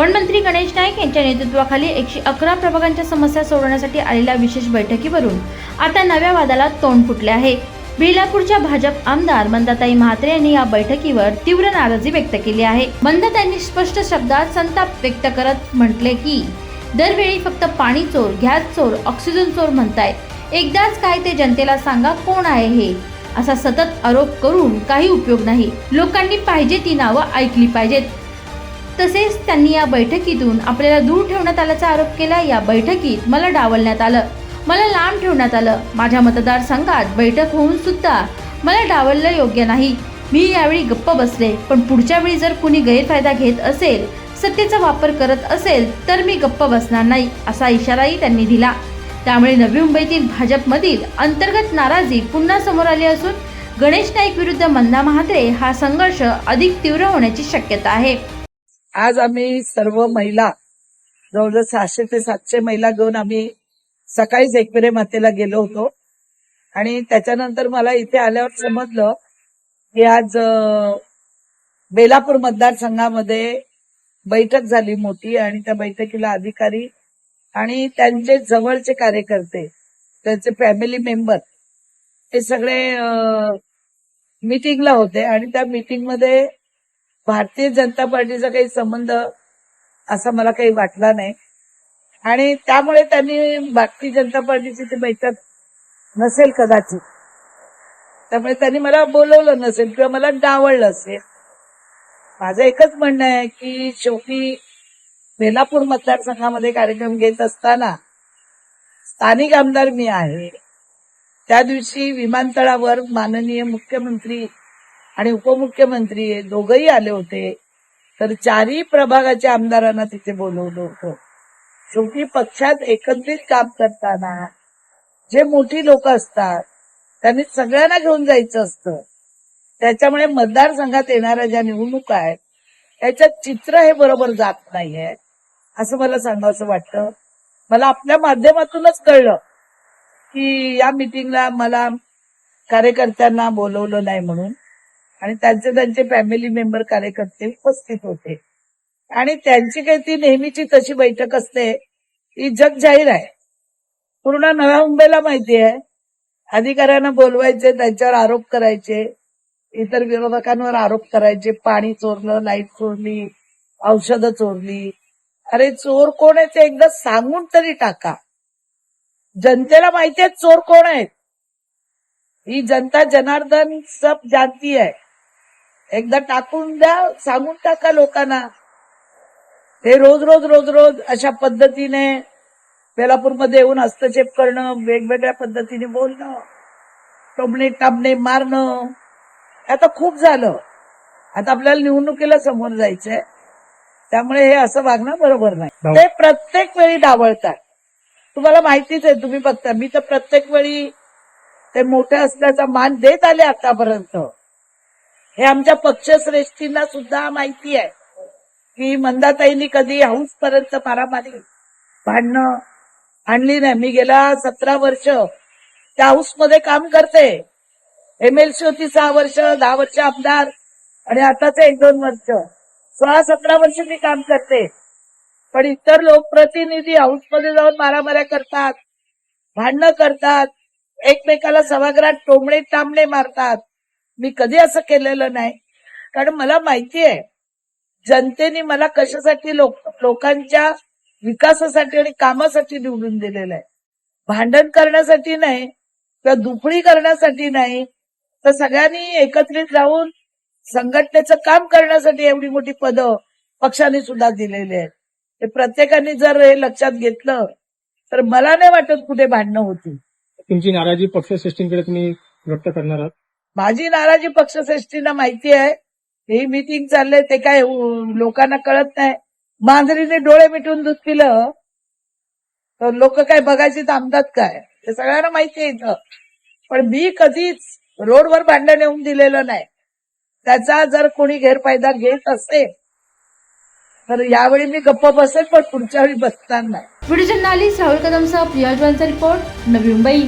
गणेश नाईक यांच्या नेतृत्वाखाली एकशे अकरा प्रभागांच्या समस्या सोडवण्यासाठी आलेल्या विशेष बैठकीवरून आता नव्या वादाला तोंड फुटले आहे. बेलापूरच्या भाजप आमदार मंदाताई म्हात्रे यांनी या बैठकीवर तीव्र नाराजी व्यक्त केली आहे. मंदाताईंनी स्पष्ट शब्दात संताप व्यक्त करत म्हटले की दरवेळी फक्त पाणी चोर गॅस चोर ऑक्सिजन चोर म्हणताय. एकदाच काय ते जनतेला सांगा कोण आहे हे? असा सतत आरोप करून काही उपयोग नाही. लोकांनी पाहिजे ती नावं ऐकली पाहिजेत. तसेच त्यांनी या बैठकीतून आपल्याला दूर ठेवण्यात आल्याचा आरोप केला. या बैठकीत मला डावलण्यात आलं. मला लांब ठेवण्यात आलं. माझ्या मतदारसंघात बैठक होऊन सुद्धा मला डावललं योग्य नाही. मी यावेळी गप्प बसले. पण पुढच्या वेळी जर कुणी गैरफायदा घेत असेल सत्तेचा वापर करत असेल तर मी गप्प बसणार नाही असा इशाराही त्यांनी दिला. त्यामुळे नवी मुंबईतील भाजपमधील अंतर्गत नाराजी पुन्हा समोर आली असून गणेश नाईक विरुद्ध मंदा महात्रे हा संघर्ष अधिक तीव्र होण्याची शक्यता आहे. आज आम्ही सर्व महिला जवळजवळ सहाशे ते सातशे महिला घेऊन आम्ही सकाळीच एकविरे मातेला गेलो होतो. आणि त्याच्यानंतर मला इथे आल्यावर समजलं की आज बेलापूर मतदारसंघामध्ये बैठक झाली मोठी आणि त्या बैठकीला अधिकारी आणि त्यांचे जवळचे कार्यकर्ते त्यांचे फॅमिली मेंबर हे सगळे मीटिंगला होते. आणि त्या मिटिंगमध्ये भारतीय जनता पार्टीचा काही संबंध असा मला काही वाटला नाही. आणि त्यामुळे त्यांनी भारतीय जनता पार्टीची ती बैठक नसेल कदाचित. त्यामुळे त्यांनी मला बोलवलं नसेल किंवा मला डावळलं असेल. माझं एकच म्हणणं आहे की शेवटी बेलापूर मतदारसंघामध्ये कार्यक्रम घेत असताना स्थानिक आमदार मी आहे. त्या दिवशी विमानतळावर माननीय मुख्यमंत्री आणि उपमुख्यमंत्री दोघही आले होते. तर चारही प्रभागाच्या आमदारांना तिथे बोलवलं होतं. शेवटी पक्षात एकत्रित काम करताना जे मोठी लोक असतात त्यांनी सगळ्यांना घेऊन जायचं असतं. त्याच्यामुळे मतदारसंघात येणाऱ्या ज्या निवडणुका आहेत त्याच्यात चित्र हे बरोबर जात नाहीये. असं मला सांगावं वाटतं. मला आपल्या माध्यमातूनच कळलं की या मिटिंगला मला कार्यकर्त्यांना बोलवलं नाही म्हणून. आणि त्यांचे त्यांचे फॅमिली मेंबर कार्यकर्ते उपस्थित होते. आणि त्यांची काही ती नेहमीची तशी बैठक असते. ती जग जाहीर आहे. पूर्ण नव्या मुंबईला माहिती आहे. अधिकाऱ्यांना बोलवायचे त्यांच्यावर आरोप करायचे. इतर विरोधकांवर आरोप करायचे. पाणी चोरलं लाइट चोरली औषधं चोरली. अरे चोर कोण आहे ते एकदा सांगून तरी टाका. जनतेला माहिती आहे चोर कोण आहेत. ही जनता जनार्दन सब जाती आहे. एकदा टाकून द्या सांगून टाका लोकांना. हे रोज रोज रोज रोज अशा पद्धतीने बेलापूरमध्ये येऊन हस्तक्षेप करणं वेगवेगळ्या पद्धतीने बोलणं टोमणे टामणे मारणं आता खूप झालं. आता आपल्याला निवडणुकीला समोर जायचंय. त्यामुळे हे असं वागणं बरोबर नाही. ते प्रत्येक वेळी डावळतात तुम्हाला माहितीच आहे तुम्ही बघता मी तर प्रत्येक वेळी ते मोठे असल्याचा मान देत आले आतापर्यंत. हे आमच्या पक्षश्रेष्ठींना सुद्धा माहिती आहे. की मंदाताईंनी कधी हाऊस पर्यंत मारामारी भांडणं आणली नाही. मी गेल्या सतरा वर्ष त्या हाऊसमध्ये काम करते. एमएलसी होती सहा वर्ष दहा वर्ष आमदार आणि आताच एक दोन वर्ष. सोळा सतरा वर्ष मी काम करते. पण इतर लोकप्रतिनिधी हाऊसमध्ये जाऊन मारामाऱ्या करतात भांडणं करतात एकमेकाला सभागृहात टोमणे टामणे मारतात. मी कधी असं केलेलं नाही. कारण मला माहिती आहे जनतेने मला कशासाठी लोक लोकांच्या विकासासाठी आणि कामासाठी निवडून दिलेलं आहे. भांडण करण्यासाठी नाही किंवा दुफळी करण्यासाठी नाही तर सगळ्यांनी एकत्रित राहून संघटनेचं काम करण्यासाठी एवढी मोठी पदं पक्षाने सुद्धा दिलेली आहेत. ते प्रत्येकाने जर हे लक्षात घेतलं तर मला नाही वाटत कुठे भांडणं होती तुमची नाराजी पक्षश्रेष्ठींकडे तुम्ही व्यक्त करणार आहात. माझी नाराजी पक्षश्रेष्ठींना माहिती आहे. ही मिटिंग चालले ते काय लोकांना कळत नाही. मांजरीने डोळे मिटून दूध पिलं. तर लोक काय बघायचे थांबतात काय? ते सगळ्यांना माहिती आहे इथं. पण मी कधीच रोडवर भांडण नेऊन दिलेलं नाही. त्याचा जर कोणी गैरफायदा घेत असेल तर यावेळी मी गप्प बसेल पण पुढच्या वेळी बसणार नाही. व्हिडिओ जर्नालिस्ट राहुल कदमसह प्रिया रिपोर्ट नवी मुंबई.